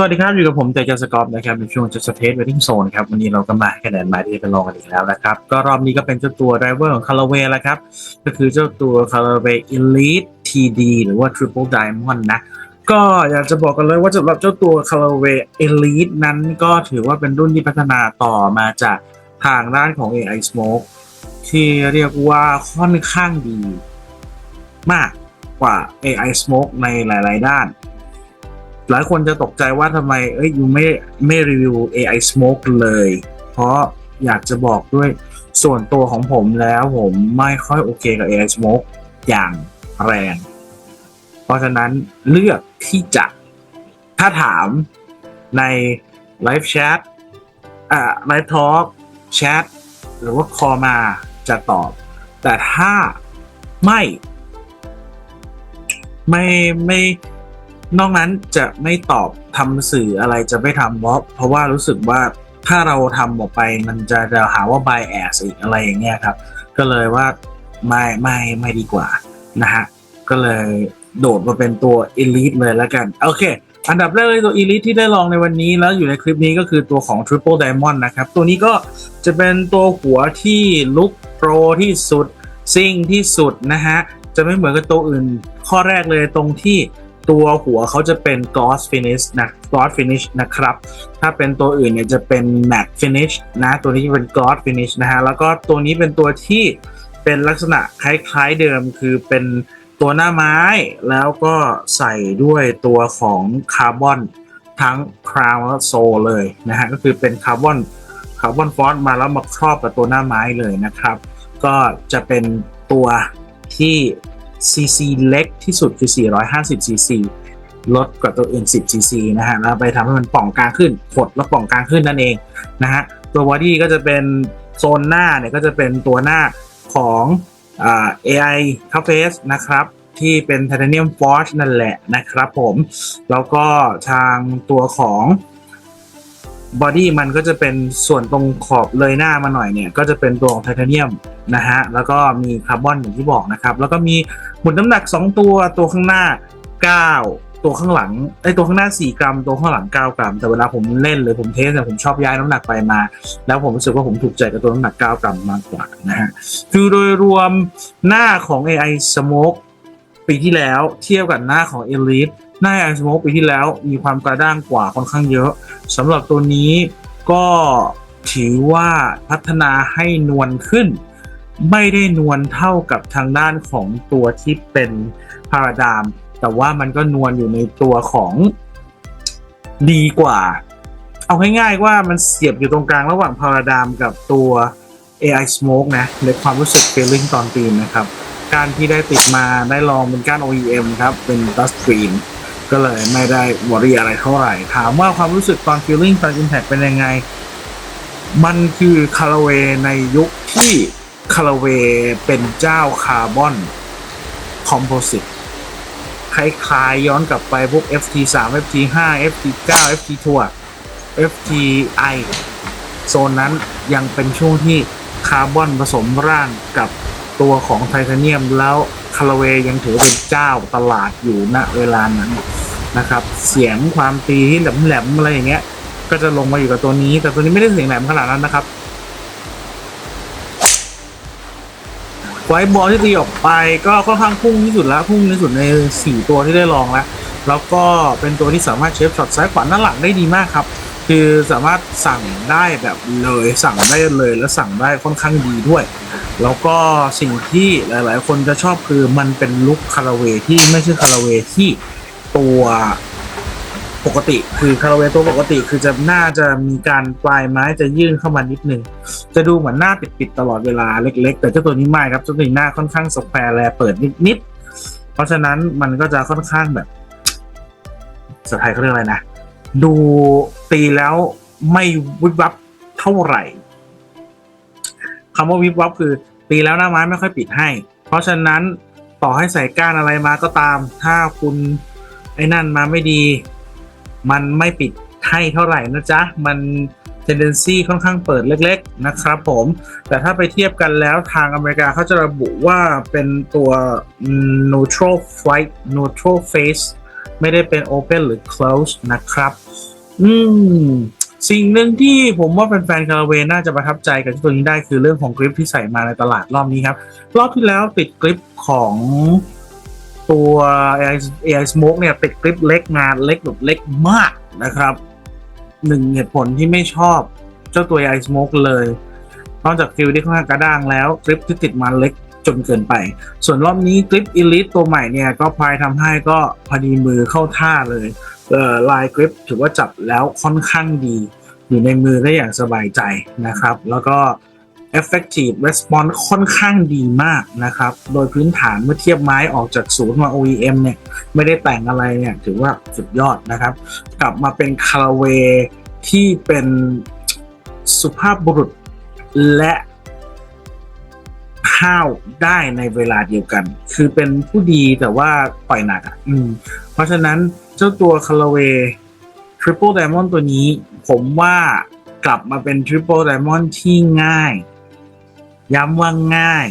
สวัสดีครับ อยู่กับผมเตจสกอฟนะครับในช่วงจะสเตทเวดดิ้งโซนครับวันนี้เราก็มาคะแนนมาที่เป็นรองกันอีกแล้วนะครับ ก็รอบนี้ก็เป็นเจ้าตัวไดเวอร์ของคาร์เวย์แล้วครับ ก็คือเจ้าตัวคาร์เวย์ Elite TD หรือว่า Triple Diamond นะ ก็อยากจะบอกกันเลยว่าสำหรับเจ้าตัว c o l o r w a y Elite นั้นก็ถือว่าเป็นรุ่นที่พัฒนาต่อมาจากทางด้านของ AI Smoke ที่เรียกว่าค่อนข้างดี มากกว่า AI Smoke ในหลาย ๆ ด้าน หลายคนจะตกใจว่าทำไม เอ้ยยูไม่ไม่รีวิว AI Smoke เลย เพราะอยากจะบอกด้วยส่วนตัวของผมแล้วผมไม่ค่อยโอเคกับ AI Smoke อย่างแรง เพราะฉะนั้นเลือกที่จะถ้าถามในไลฟ์แชทอ่าไลฟ์ทอล์กแชทหรือว่าคอมาจะตอบ แต่ถ้าไม่ ไม่ไม่ นอกนั้นจะไม่ตอบทำสื่ออะไรจะไม่ทำเพราะเพราะว่ารู้สึกว่าถ้าเราทำออกไปมันจะจะหาว่า bias อีกอะไรอย่างเงี้ยครับ ก็เลยว่าไม่ไม่ไม่ดีกว่านะฮะก็เลยโดดมาเป็นตัว Elite เลยแล้วกัน โอเค อันดับแรกเลยตัว Elite ที่ได้ลองในวันนี้แล้วอยู่ในคลิปนี้ก็คือตัวของ Triple Diamond นะครับ ตัวนี้ก็จะเป็นตัวหัวที่ลุกโปรที่สุดซิ่งที่สุดนะฮะ จะไม่เหมือนกับตัวอื่น ข้อแรกเลยตรงที่ ตัวหัวเขาจะเป็น gloss finish นะ gloss finish นะครับ ถ้าเป็นตัวอื่นเนี่ยจะเป็น matte finish นะ ตัวนี้จะเป็น gloss finish นะฮะ แล้วก็ตัวนี้เป็นตัวที่เป็นลักษณะคล้ายๆเดิมคือเป็นตัวหน้าไม้ แล้วก็ใส่ด้วยตัวของคาร์บอนทั้งคราวและโซเลยนะฮะ ก็คือเป็นคาร์บอนคาร์บอนฟอนต์มาแล้วมาครอบกับตัวหน้าไม้เลยนะครับ ก็จะเป็นตัวที่ cc เล็กที่สุดคือ 450 cc ลดกว่าตัวอื่น 10 cc นะฮะ แล้วไปทำให้มันป่องกลางขึ้นหดแล้วป่องกลางขึ้นนั่นเองนะฮะ ตัวบอดี้ก็จะเป็นโซนหน้าเนี่ยก็จะเป็นตัวหน้าของอ่า AI c u f Face นะครับ ที่เป็น Titanium Forge นั่นแหละนะครับผม แล้วก็ทางตัวของ บอดี้มันก็จะเป็นส่วนตรงขอบเลยหน้ามาหน่อยเนี่ย ก็จะเป็นตัวของไทเทเนียมนะฮะ แล้วก็มีคาร์บอนอย่างที่บอกนะครับ แล้วก็มีหมุนน้ำหนัก 2 ตัวตัวข้างหน้า 9 ตัวข้างหลังไอตัวข้างหน้า 4 กรัม ตัวข้างหลัง 9 กรัม แต่เวลาผมเล่นหรือผมเทสเนี่ยผมชอบย้ายน้ำหนักไปมา แล้วผมรู้สึกว่าผมถูกใจกับตัวน้ำหนัก 9 กรัมมากกว่านะฮะคือโดยรวมหน้าของ AI Smoke ปีที่แล้วเทียบกับหน้าของ Elite หน้า AI Smoke ปีที่แล้วมีความกระด้างกว่าค่อนข้างเยอะสำหรับตัวนี้ก็ถือว่าพัฒนาให้นวลขึ้น ไม่ได้นวลเท่ากับทางด้านของตัวที่เป็นพาราดาม แต่ว่ามันก็นวลอยู่ในตัวของดีกว่า เอาง่ายๆว่ามันเสียบอยู่ตรงกลางระหว่างพาราดามกับตัว AI Smoke นะในความรู้สึก feeling ตอนตีนนะครับ การที่ได้ติดมาได้ลองเป็นก้าน OEM ครับ เป็น Dust Green ก็เลยไม่ได้วอรี่อะไรเท่าไหร่ ถามว่าความรู้สึกตอน feeling ตอน impact เป็นยังไง มันคือคาราเวในยุคที่คาราเวเป็นเจ้าคาร์บอนคอมโพสิตคล้ายๆย้อนกลับไปพวก FT3 FT5 FT9 FT ทัว FTI โซนนั้นยังเป็นช่วงที่คาร์บอนผสมร่างกับตัวของไทเทเนียมแล้ว คาราเวยังถือเป็นเจ้าตลาดอยู่ณเวลานั้นนะครับ เสียงความตีที่แหลมๆอะไรอย่างเงี้ย ก็จะลงมาอยู่กับตัวนี้ แต่ตัวนี้ไม่ได้เสียงแหลมขนาดนั้นนะครับไวท์บอลที่ตีออกไปก็ค่อนข้างพุ่งที่สุดแล้วพุ่งที่สุดใน 4 ตัวที่ได้ลองแล้ว แล้วก็เป็นตัวที่สามารถเชฟช็อตซ้ายขวาหน้าหลังได้ดีมากครับ คือสามารถสั่งได้แบบเลยสั่งได้เลยและสั่งได้ค่อนข้างดีด้วย แล้วก็สิ่งที่หลาย ๆ คนจะชอบคือมันเป็นลุคคาราเวที่ไม่ใช่คาราเวที่ตัวปกติ คือคาราเวตัวปกติคือจะน่าจะมีการปลายไม้จะยื่นเข้ามานิดนึง จะดูเหมือนหน้าปิด ๆ ตลอดเวลาเล็ก ๆ แต่เจ้าตัวนี้ไม่ครับเจ้าตัวนี้หน้าค่อนข้างสแควร์แลเปิดนิด ๆ เพราะฉะนั้นมันก็จะค่อนข้างแบบสไทยเขาเรียกอะไรนะ ดู ตีแล้วไม่วิบวับเท่าไหร่คำว่าวิบวับคือ ตีแล้วหน้าไม้ไม่ค่อยปิดให้ เพราะฉะนั้นต่อให้ใส่ก้านอะไรมาก็ตาม ถ้าคุณไอ้นั่นมาไม่ดี มันไม่ปิดให้เท่าไหร่นะจ๊ะ มัน tendency ค่อนข้างเปิดเล็ก ๆ นะครับผม แต่ถ้าไปเทียบกันแล้วทางอเมริกาเขาจะระบุว่าเป็นตัว neutral flight neutral face ไม่ได้เป็น Open หรือ Close นะครับ อืม สิ่งหนึ่งที่ผมว่าแฟนๆคาราเวน่าจะประทับใจกับตัวนี้ได้คือเรื่องของกริปที่ใส่มาในตลาดรอบนี้ครับ รอบที่แล้วติดกริปของตัว AI AI Smoke เนี่ยติดกริปเล็กงานเล็กแบบเล็กมากนะครับหนึ่งเหตุผลที่ไม่ชอบเจ้าตัว AI Smoke เลยนอกจากฟิลที่ค่อนข้างกระด้างแล้วกริปที่ติดมาเล็กจนเกินไป ส่วนรอบนี้กริป Elite ตัวใหม่เนี่ยก็พายทำให้ก็พอดีมือเข้าท่าเลย ลายกริปถือว่าจับแล้วค่อนข้างดี อยู่ในมือได้อย่างสบายใจนะครับ แล้วก็ effective response ค่อนข้างดีมากนะครับ โดยพื้นฐานเมื่อเทียบไม้ออกจากศูนย์มา OEM เนี่ย ไม่ได้แต่งอะไรเนี่ย ถือว่าสุดยอดนะครับ กลับมาเป็นคาราเวที่เป็นสุภาพบุรุษและห้าวได้ในเวลาเดียวกัน คือเป็นผู้ดีแต่ว่าปล่อยหนักอะเพราะฉะนั้น เจ้าตัวคาราเว Triple Diamond ตัวนี้ ผมว่ากลับมาเป็น Triple Diamond ที่ง่าย ย้ำว่าง่าย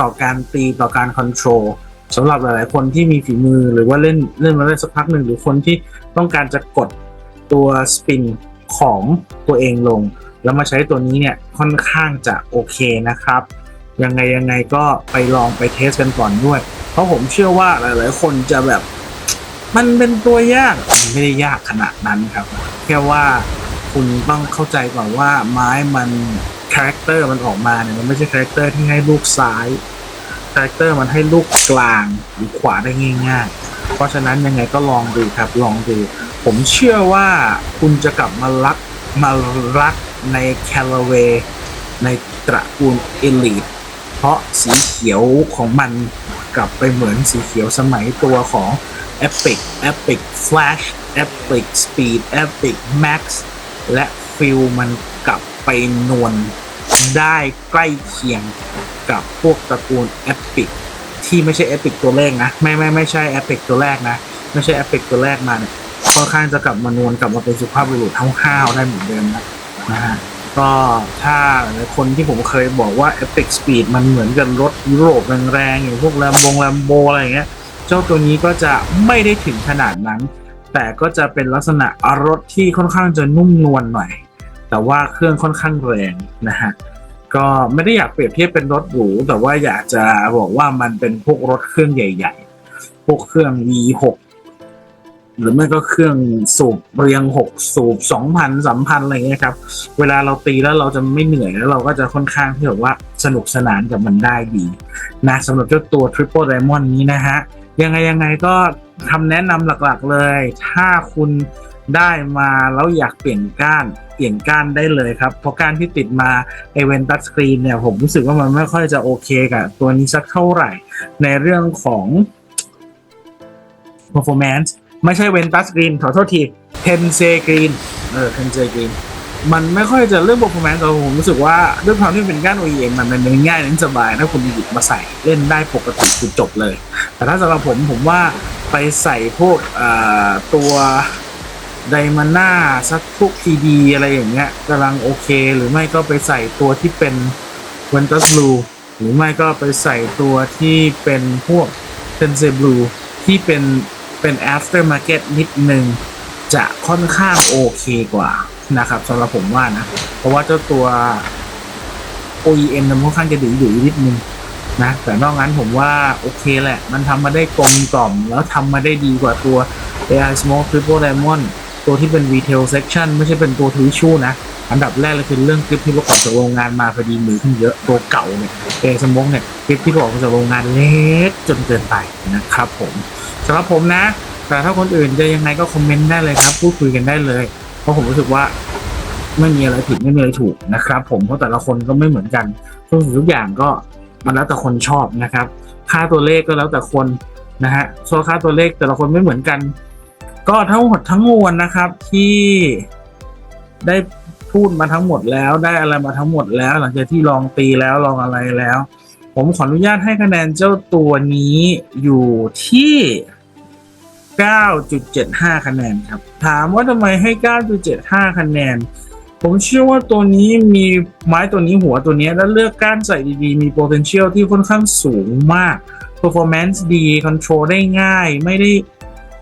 ต่อการตีต่อการคอนโทรลสำหรับหลาย ๆ คนที่มีฝีมือหรือว่าเล่นเล่นมาได้สักพักหนึ่งหรือคนที่ต้องการจะกดตัวสปินของตัวเองลง แล้วมาใช้ตัวนี้เนี่ยค่อนข้างจะโอเคนะครับ ยังไงยังไงก็ไปลองไปเทสกันก่อนด้วย เพราะผมเชื่อว่าหลาย ๆ คนจะแบบ มันเป็นตัวยากมันไม่ได้ยากขนาดนั้นครับ แค่ว่าคุณต้องเข้าใจก่อนว่าไม้มันคาแรคเตอร์มันออกมาเนี่ยมันไม่ใช่คาแรคเตอร์ที่ให้ลูกซ้ายคาแรคเตอร์มันให้ลูกกลางหรือขวาได้ง่าย ๆ เพราะฉะนั้นยังไงก็ลองดูครับลองดู ผมเชื่อว่าคุณจะกลับมารักมารักในแคลเวในตระกูลเอลิทเพราะสีเขียวของมันกลับไปเหมือนสีเขียวสมัยตัวของ Epic Epic Flash Epic Speed Epic Max และฟิลมันกลับไปนวลได้ใกล้เคียงกับพวกตระกูล Epic ที่ไม่ใช่ Epic ตัวแรกนะ ไม่ไม่ไม่ใช่ Epic ตัวแรกนะ ไม่ใช่ Epic ตัวแรกมาเนี่ยค่อนข้างจะกลับมานวลกลับมาเป็นสุภาพบุรุษห้าวๆได้เหมือนเดิมนะนะฮะก็ถ้าหลายคนที่ผมเคยบอกว่า Epic Speed มันเหมือนกับรถยุโรปแรงๆอย่างพวกแลมบงแลมโบอะไรอย่างเงี้ย เจ้าตัวนี้ก็จะไม่ได้ถึงขนาดนั้น แต่ก็จะเป็นลักษณะรถที่ค่อนข้างจะนุ่มนวลหน่อย แต่ว่าเครื่องค่อนข้างแรงนะฮะก็ไม่ได้อยากเปรียบเทียบเป็นรถหรู แต่ว่าอยากจะบอกว่ามันเป็นพวกรถเครื่องใหญ่ ๆ พวกเครื่อง V6 หรือไม่ก็เครื่องสูบเรียง6สูบ2,000 3,000อะไรเงี้ยครับ เวลาเราตีแล้วเราจะไม่เหนื่อยแล้วเราก็จะค่อนข้างที่แบบว่าสนุกสนานกับมันได้ดีนะสำหรับเจ้าตัว Triple Diamond นี้นะฮะ ยังไงยังไงก็คำแนะนำหลักๆเลย ถ้าคุณได้มาแล้วอยากเปลี่ยนก้านเปลี่ยนก้านได้เลยครับ เพราะก้านที่ติดมาไอเวนตัสสกรีนเนี่ยผมรู้สึกว่ามันไม่ค่อยจะโอเคกับตัวนี้สักเท่าไหร่ ในเรื่องของ performance ไม่ใช่เวนตัสกรีนขอโทษทีเทนเซกรีนเออเทนเซกรีน มันไม่ค่อยจะเรื่อง performance แต่ผมรู้สึกว่าด้วยความที่เป็นก้าน OEM มันมันง่ายเล่นสบายถ้าคุณหยิบมาใส่เล่นได้ปกติคือจบเลย แต่ถ้าสำหรับผมผมว่าไปใส่พวกตัวไดมาน่าสักพวกทีดีอะไรอย่างเงี้ยกำลังโอเค หรือไม่ก็ไปใส่ตัวที่เป็นเวนตัสบลูหรือไม่ก็ไปใส่ตัวที่เป็นพวกเทนเซบลูที่เป็นเป็น after market นิดนึงจะค่อนข้างโอเคกว่า นะครับสำหรับผมว่านะ เพราะว่าเจ้าตัว OEM มันค่อนข้างจะดื้อๆนิดนึงนะแต่นอกนั้นผมว่าโอเคแหละ มันทำมาได้กลมกล่อม แล้วทำมาได้ดีกว่าตัว AI Smoke Triple Diamond ตัวที่เป็น Retail Section ไม่ใช่เป็นตัวทูชูนะอันดับแรกเลยคือเรื่องคลิปที่ประกอบจากโรงงานมาพอดีมือขึ้นเยอะตัวเก่าเนี่ย AI Smoke เนี่ยคลิปที่ประกอบจากโรงงานเล็กจนเกินไปนะครับผมสำหรับผมนะ แต่ถ้าคนอื่นจะยังไงก็คอมเมนต์ได้เลยครับ พูดคุยกันได้เลย เพราะผมรู้สึกว่าไม่มีอะไรผิดไม่มีอะไรถูกนะครับ ผมเพราะแต่ละคนก็ไม่เหมือนกันทุกสิ่งทุกอย่างก็มันแล้วแต่คนชอบนะครับ ค่าตัวเลขก็แล้วแต่คนนะฮะส่วนค่าตัวเลขแต่ละคนไม่เหมือนกัน ก็ทั้งหมดทั้งมวลนะครับที่ได้พูดมาทั้งหมดแล้วได้อะไรมาทั้งหมดแล้ว หลังจากที่ลองตีแล้วลองอะไรแล้ว ผมขออนุญาตให้คะแนนเจ้าตัวนี้อยู่ที่ 9.75 คะแนนครับ ถามว่าทำไมให้ 9.75 คะแนน ผมเชื่อว่าตัวนี้มีไม้ตัวนี้หัวตัวนี้แล้วเลือกก้านใส่ดีๆ มี potential ที่ค่อนข้างสูงมาก performance ดี control ได้ง่าย ไม่ได้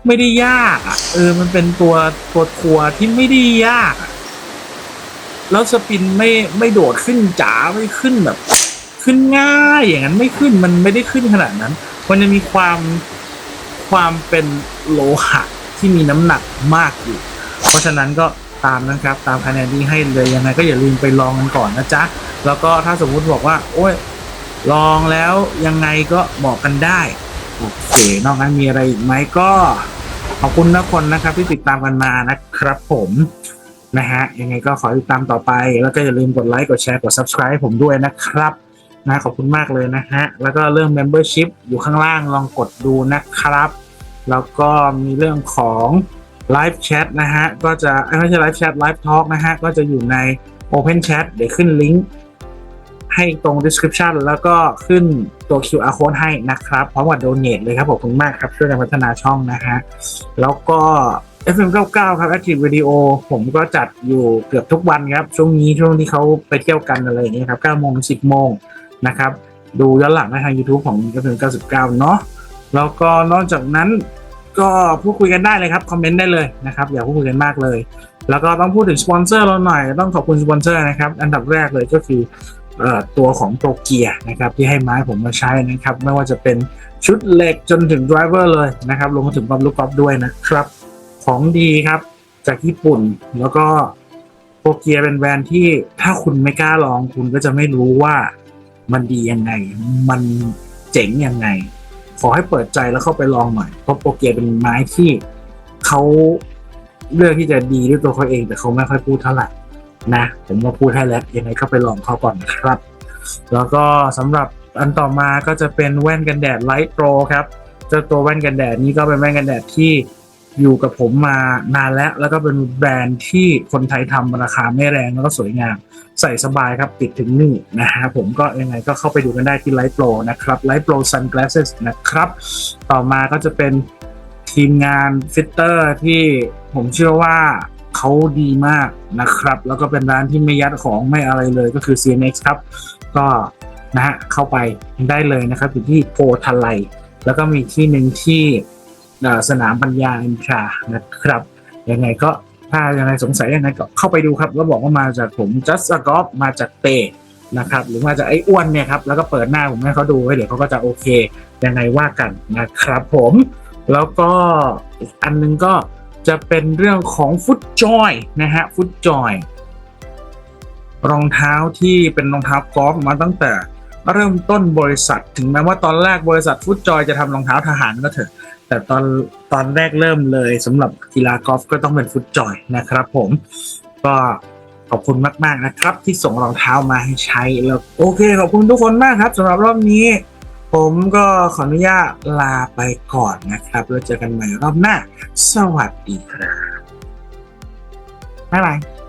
ไม่ได้ยากอะ เออ มันเป็นตัวตัวทัวร์ที่ไม่ได้ยากอะแล้วสปินไม่ไม่โดดขึ้นจ๋าไม่ขึ้นแบบ ขึ้นง่ายอย่างนั้นไม่ขึ้นมันไม่ได้ขึ้นขนาดนั้น มันจะมีความความเป็น โลหะที่มีน้ำหนักมากอยู่ เพราะฉะนั้นก็ตามนะครับตามคะแนนที่ให้เลยยังไงก็อย่าลืมไปลองกันก่อนนะจ๊ะ แล้วก็ถ้าสมมุติบอกว่า โอ้ยลองแล้วยังไงก็บอกกันได้ โอเคนอกนั้นมีอะไรอีกไหมก็ ขอบคุณทุกคนนะครับที่ติดตามกันมานะครับผมนะฮะยังไงก็ขอติดตามต่อไป แล้วก็อย่าลืมกดไลค์กดแชร์กด subscribe ผมด้วยนะครับนะขอบคุณมากเลยนะฮะ แล้วก็เรื่อง membership อยู่ข้างล่างลองกดดูนะครับ แล้วก็มีเรื่องของ live chat นะฮะก็จะไม่ใช่ live chat live talk นะฮะก็จะอยู่ใน open chat เดี๋ยวขึ้นลิงก์ให้ตรง description แล้วก็ขึ้นตัว QR code ให้นะครับ พร้อมกับ donate เลยครับขอบคุณมากครับ ช่วยกันพัฒนาช่องนะฮะ แล้วก็ FM99 ครับ Active Radio ผมก็จัดอยู่เกือบทุกวันครับ ช่วงนี้ช่วงที่เขาไปเที่ยวกันอะไรอย่างเงี้ยครับ9โมง10 โมงนะครับ ดูย้อนหลังได้ทาง YouTube ของ FM99 เนาะแล้วก็นอกจากนั้น ก็พูดคุยกันได้เลยครับคอมเมนต์ได้เลยนะครับอย่าพูดคุยกันมากเลย แล้วก็ต้องพูดถึงสปอนเซอร์เราหน่อยต้องขอบคุณสปอนเซอร์นะครับอันดับแรกเลยก็คือตัวของโตเกียนะครับที่ให้ไม้ผมมาใช้นะครับไม่ว่าจะเป็นชุดเหล็กจนถึงดรเวอร์เลยนะครับรวมถึงปั๊มลูกกอล์ฟด้วยนะครับ ของดีครับจากญี่ปุ่นแล้วก็โตเกียเป็นแบรนด์ที่ถ้าคุณไม่กล้าลองคุณก็จะไม่รู้ว่ามันดียังไง มันเจ๋งยังไง ขอให้เปิดใจแล้วเข้าไปลองหน่อยเพราะโปเกียเป็นไม้ที่เขาเลือกที่จะดีด้วยตัวเขาเอง แต่เขาไม่ค่อยพูดเท่าไหร่นะ ผมมาพูดให้แล้วยังไงก็ไปลองเขาก่อนนะครับ แล้วก็สำหรับอันต่อมาก็จะเป็นแว่นกันแดดไลท์โปรครับเจ้าตัวแว่นกันแดดนี้ก็เป็นแว่นกันแดดที่ อยู่กับผมมานานแล้ว แล้วก็เป็นแบรนด์ที่คนไทยทำราคาไม่แรงแล้วก็สวยงาม ใส่สบายครับติดถึงนี่นะฮะผมก็ยังไงก็เข้าไปดูกันได้ที่ Light Pro นะครับ Light Pro Sunglasses นะครับ ต่อมาก็จะเป็นทีมงานฟิตเตอร์ที่ผมเชื่อว่าเขาดีมากนะครับ แล้วก็เป็นร้านที่ไม่ยัดของไม่อะไรเลยก็คือ CNX ครับ ก็นะฮะเข้าไปได้เลยนะครับอยู่ที่โพทาไลแล้วก็มีที่หนึ่งที่ สนามปัญญาอินทรานะครับยังไงก็ถ้ายังไงสงสัยยังไงก็เข้าไปดูครับแล้วบอกว่ามาจากผมจัสกอฟมาจากเตนะครับหรือมาจากไอ้อ้วนเนี่ยครับแล้วก็เปิดหน้าผมให้เขาดูไว้เดี๋ยวเขาก็จะโอเค ยังไงว่ากันนะครับผมแล้วก็อันนึงก็จะเป็นเรื่องของฟุตจอยนะฮะฟุตจอยรองเท้าที่เป็นรองเท้ากอล์ฟมาตั้งแต่เริ่มต้นบริษัท ถึงแม้ว่าตอนแรกบริษัทฟุตจอยจะทำรองเท้าทหารก็เถอะ แต่ตอนตอนแรกเริ่มเลยสำหรับกีฬากอล์ฟก็ต้องเป็นฟุตจอยนะครับผมก็ขอบคุณมาก ๆ นะครับ ที่ส่งรองเท้ามาให้ใช้แล้วโอเค ขอบคุณทุกคนมากครับสำหรับรอบนี้ ผมก็ขออนุญาตลาไปก่อนนะครับแล้วเจอกันใหม่รอบหน้า สวัสดีครับบ๊ายบาย